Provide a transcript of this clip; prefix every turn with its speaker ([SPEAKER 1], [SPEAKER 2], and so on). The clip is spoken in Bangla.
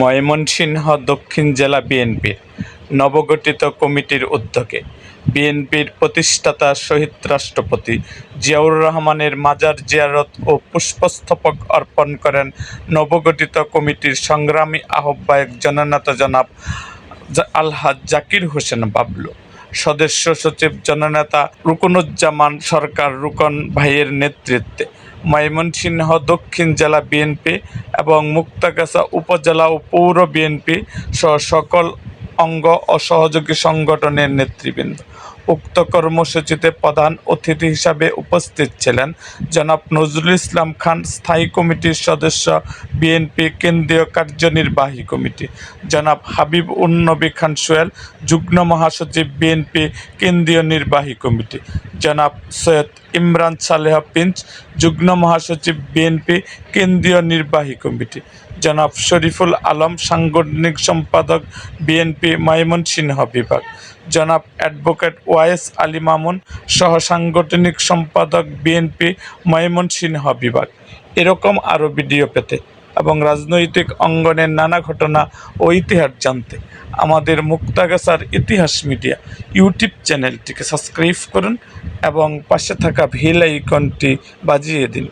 [SPEAKER 1] ময়মনসিংহ দক্ষিণ জেলা বিএনপির নবগঠিত কমিটির উদ্যোগে বিএনপির প্রতিষ্ঠাতা শহীদ রাষ্ট্রপতি জিয়াউর রহমানের মাজার জিয়ারত ও পুষ্পস্তবক অর্পণ করেন নবগঠিত কমিটির সংগ্রামী আহ্বায়ক জননেতা জনাব আলহাজ জাকির হোসেন বাবলু সদস্য সচিব জননেতা রুকনুজ্জামান সরকার রুকন ভাইয়ের নেতৃত্বে ময়মনসিংহ দক্ষিণ জেলা বিএনপি এবং মুক্তাগাছা উপজেলা ও পৌর বিএনপি সহ সকল অঙ্গ অসহযোগী সংগঠনের নেতৃবৃন্দ উক্ত কর্মসূচিতে প্রধান অতিথি হিসাবে উপস্থিত ছিলেন জনাব নজরুল ইসলাম খান স্থায়ী কমিটির সদস্য বিএনপি কেন্দ্রীয় কার্যনির্বাহী কমিটি জনাব হাবিব উন্নবী খান সোয়েল যুগ্ম মহাসচিব বিএনপি কেন্দ্রীয় নির্বাহী কমিটি জনাব সৈয়দ ইমরান সালেহ পিঞ্চ যুগ্ম মহাসচিব বিএনপি কেন্দ্রীয় নির্বাহী কমিটি জনাব শরীফুল আলম সাংগঠনিক সম্পাদক বিএনপি ময়মনসিংহ বিভাগ জনাব অ্যাডভোকেট ও ওয়াইস আলী মামুন সহ সাংগঠনিক সম্পাদক বিএনপি ময়মনসিংহ বিভাগ এরকম আরও ভিডিও পেতে এবং রাজনৈতিক অঙ্গনের নানা ঘটনা ও ইতিহাস জানতে আমাদের মুক্তাগাছার ইতিহাস মিডিয়া ইউটিউব চ্যানেলটিকে সাবস্ক্রাইব করুন এবং পাশে থাকা ভিল আইকনটি বাজিয়ে দিন